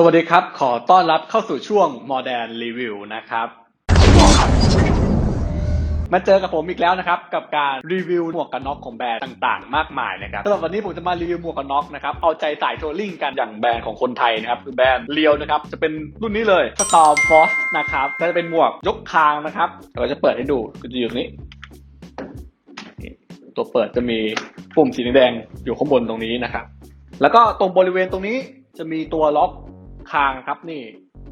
สวัสดีครับ ขอต้อนรับเข้าสู่ช่วง Modern Review นะครับ มาเจอกับผมอีกแล้วนะครับ กับการรีวิวหมวกกันน็อกของแบรนด์ต่างๆ มากมายนะครับสำหรับวันนี้ผมจะมารีวิวหมวกกันน็อกนะครับ เอาใจสายทัวริงกันอย่างแบรนด์ของคนไทยนะครับ คือแบรนด์เลียวนะครับ จะเป็นรุ่นนี้เลย Storm Force นะครับ จะเป็นหมวกยกคางนะครับเราจะเปิดให้ดูก็จะอยู่ตรงนี้ ตัวเปิดจะมีปุ่มสีแดงอยู่ข้างบนตรงนี้นะครับ แล้วก็ตรงบริเวณตรงนี้จะมีตัวล็อก คางครับนี่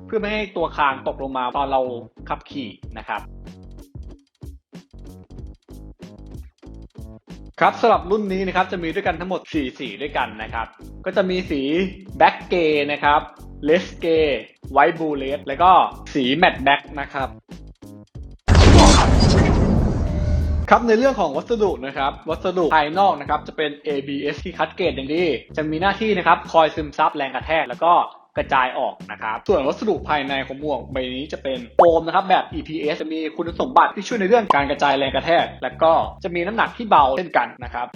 เพื่อไม่ให้ตัวคางตกลงมาตอนเราขับขี่นะครับ ครับสำหรับรุ่นนี้นะครับจะมีด้วยกันทั้งหมด 4 สีด้วยกันนะครับ ก็จะมีสีแบ็กเกย์นะครับเลสเกย์ไวท์บูเลสแล้วก็สีแมตต์แบ็กนะครับครับในเรื่องของวัสดุนะครับ วัสดุภายนอกนะครับจะเป็น ABS ที่คัดเกรดอย่างดี จะมีหน้าที่นะครับคอยซึมซับแรงกระแทก แล้วก็ กระจายออกนะครับ ส่วนวัสดุภายในของหมวกใบนี้จะเป็นโฟมนะครับแบบ EPS จะมีคุณสมบัติที่ช่วยในเรื่องการกระจายแรงกระแทก และก็จะมีน้ำหนักที่เบาเช่นกันนะครับ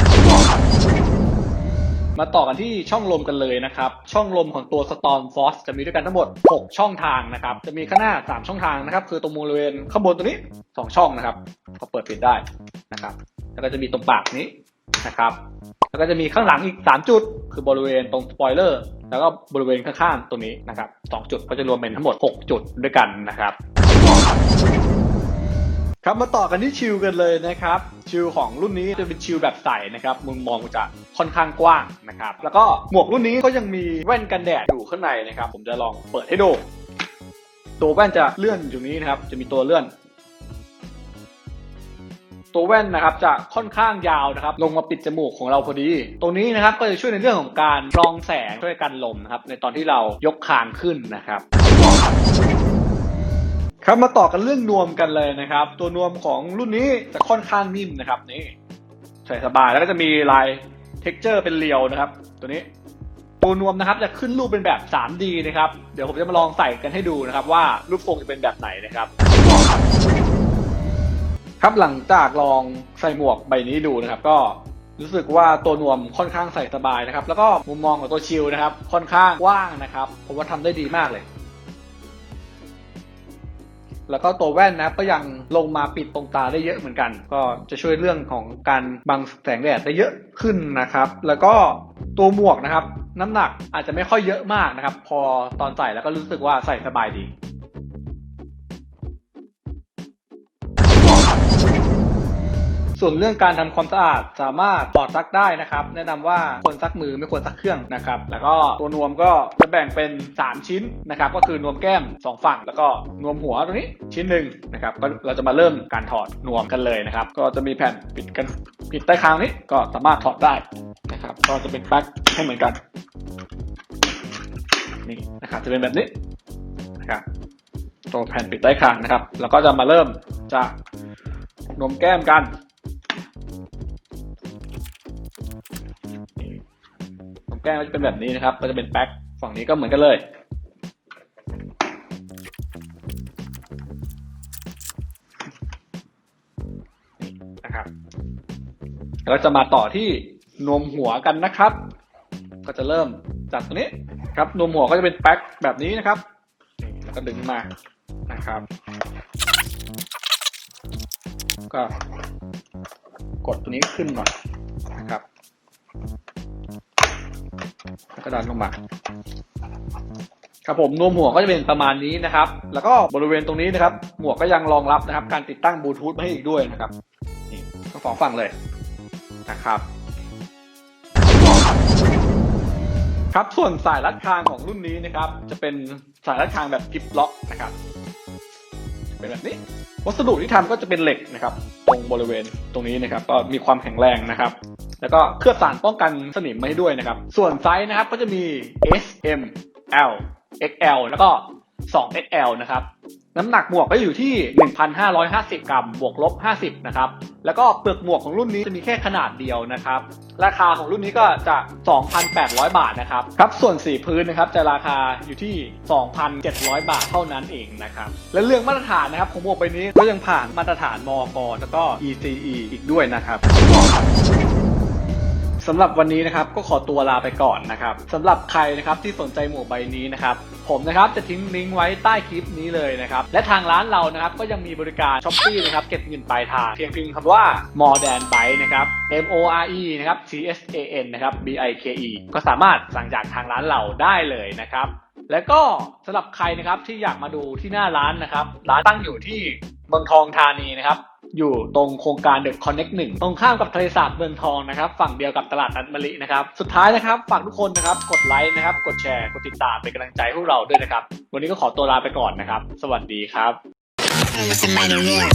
มาต่อกันที่ช่องลมกันเลยนะครับ ช่องลมของตัว Storm Force จะมีด้วยกันทั้งหมด 6 ช่องทางนะครับ จะมีข้างหน้า 3 ช่องทางนะครับ คือตรงบริเวณข้างบนตัวนี้ 2 ช่องนะครับก็เปิดปิดได้นะครับ แล้วก็จะมีตรงปากนี้นะครับ แล้วก็จะมีข้างหลังอีก 3 จุด คือบริเวณตรงสปอยเลอร์แล้วก็บริเวณข้างๆตรงนี้นะครับ2จุดก็จะรวมเป็นทั้งหมด 6 จุดด้วยกันนะครับครับมาต่อกันที่ชิลกันเลยนะครับ ชิลของรุ่นนี้จะเป็นชิลแบบใสนะครับมุมมองจะค่อนข้างกว้างนะครับ แล้วก็หมวกรุ่นนี้ก็ยังมีแว่นกันแดดอยู่ข้างในนะครับ ผมจะลองเปิดให้ดู ตัวแว่นจะเลื่อนอยู่นี้นะครับ จะมีตัวเลื่อน ตัวแว่นนะครับจะค่อนข้างยาวนะครับลงมาปิดจมูกของเราพอดี ตรงนี้นะครับก็จะช่วยในเรื่องของการรองแสงช่วยกันลมนะครับในตอนที่เรายกคางขึ้นนะครับครับมาต่อกันเรื่องนวมกันเลยนะครับ ตัวนวมของรุ่นนี้จะค่อนข้างนิ่มนะครับนี่ใส่สบายแล้วก็จะมีลายเท็กเจอร์เป็นเรียวนะครับ ตัวนี้ตัวนวมนะครับจะขึ้นรูปเป็นแบบ 3D นะครับ เดี๋ยวผมจะมาลองใส่กันให้ดูนะครับ ว่ารูปทรงจะเป็นแบบไหนนะครับ ครับหลังจากลองใส่หมวกใบนี้ดูนะครับ ก็รู้สึกว่าตัวนวมค่อนข้างใส่สบายนะครับ แล้วก็มุมมองของตัวชิลนะครับ ค่อนข้างกว้างนะครับผมว่าทำได้ดีมากเลย แล้วก็ตัวแว่นนะก็ยังลงมาปิดตรงตาได้เยอะเหมือนกัน ก็จะช่วยเรื่องของการบังแสงแดดได้เยอะขึ้นนะครับ แล้วก็ตัวหมวกนะครับ น้ำหนักอาจจะไม่ค่อยเยอะมากนะครับ พอตอนใส่แล้วก็รู้สึกว่าใส่สบายดี ส่วนเรื่องการทำความสะอาดสามารถปลอดซักได้นะครับ แนะนำว่าควรซักมือไม่ควรซักเครื่องนะครับ แล้วก็ตัวนวมก็จะแบ่งเป็น 3 ชิ้นนะครับ ก็คือนวมแก้ม 2 ฝั่ง แล้วก็นวมหัวตรงนี้ชิ้นหนึ่งนะครับก็เราจะมาเริ่มการถอดนวมกันเลยนะครับ ก็จะมีแผ่นปิดกันปิดใต้คางนี้ก็สามารถถอดได้นะครับ ก็จะเป็นแป๊กให้เหมือนกันนี่นะครับจะเป็นแบบนี้นะครับตัวแผ่นปิดใต้คางนะครับ แล้วก็จะมาเริ่มจากนวมแก้มกัน แก้ก็จะเป็นแบบนี้นะครับ ก็จะเป็นแพ็คฝั่งนี้ก็เหมือนกันเลย นะครับแล้วก็จะมาต่อที่นมหัวกันนะครับ ก็จะเริ่มจากตัวนี้ครับนมหัวก็จะเป็นแพ็คแบบนี้นะครับแล้วก็ดึงมานะครับ ก็กดตัวนี้ขึ้นหน่อยนะครับ แล้วก็ดันลงมา ครับผมนวมหัวก็จะเป็นประมาณนี้นะครับ แล้วก็บริเวณตรงนี้นะครับ หมวกก็ยังรองรับนะครับ การติดตั้งบลูทูธมาให้อีกด้วยนะครับนี่ทั้งสองฝั่งเลยนะครับครับส่วนสายรัดคางของรุ่นนี้นะครับ จะเป็นสายรัดคางแบบกิฟล็อกนะครับเป็นแบบนี้ วัสดุที่ทำก็จะเป็นเหล็กนะครับ ตรงบริเวณตรงนี้นะครับ ก็มีความแข็งแรงนะครับ แล้วก็เคลือบสารป้องกันสนิมมาให้ด้วยนะครับ ส่วนไซส์นะครับก็จะมี S M L XL แล้วก็ 2XL นะครับน้ำหนักหมวกก็อยู่ที่ 1,550 กรัม บวกลบ 50 นะครับ แล้วก็เปลือกหมวกของรุ่นนี้จะมีแค่ขนาดเดียวนะครับ ราคาของรุ่นนี้ก็จะ 2,800 บาทนะครับ ครับ ส่วนสีพื้นนะครับจะราคาอยู่ที่ 2,700 บาทเท่านั้นเองนะครับ และเรื่องมาตรฐานนะครับของหมวกใบนี้ก็ยังผ่านมาตรฐานมอกแล้วก็ ECE อีกด้วยนะครับ สำหรับวันนี้นะครับก็ขอตัวลาไปก่อนนะครับสำหรับใครนะครับที่สนใจหมวกใบนี้นะครับผมนะครับจะทิ้งลิงก์ไว้ใต้คลิปนี้เลยนะครับและทางร้านเรานะครับก็ยังมีบริการช้อปปี้นะครับเก็บเงินปลายทางเพียงพิมพ์คำว่า more than bite นะครับ M O R E นะครับ T S A N นะครับ B I K E ก็สามารถสั่งจากทางร้านเราได้เลยนะครับ แล้วก็สำหรับใครนะครับที่อยากมาดูที่หน้าร้านนะครับ ร้านตั้งอยู่ที่เมืองทองธานีนะครับ อยู่ตรงโครงการเดอะคอนเน็กหนึ่งตรงข้ามกับทะเลสาบเมืองทองนะครับ ฝั่งเดียวกับตลาดนัดมะลินะครับ สุดท้ายนะครับฝากทุกคนนะครับ กดไลค์นะครับ กดแชร์ กดติดตามเป็นกำลังใจให้พวกเราด้วยนะครับ วันนี้ก็ขอตัวลาไปก่อนนะครับ สวัสดีครับ Somebody roar.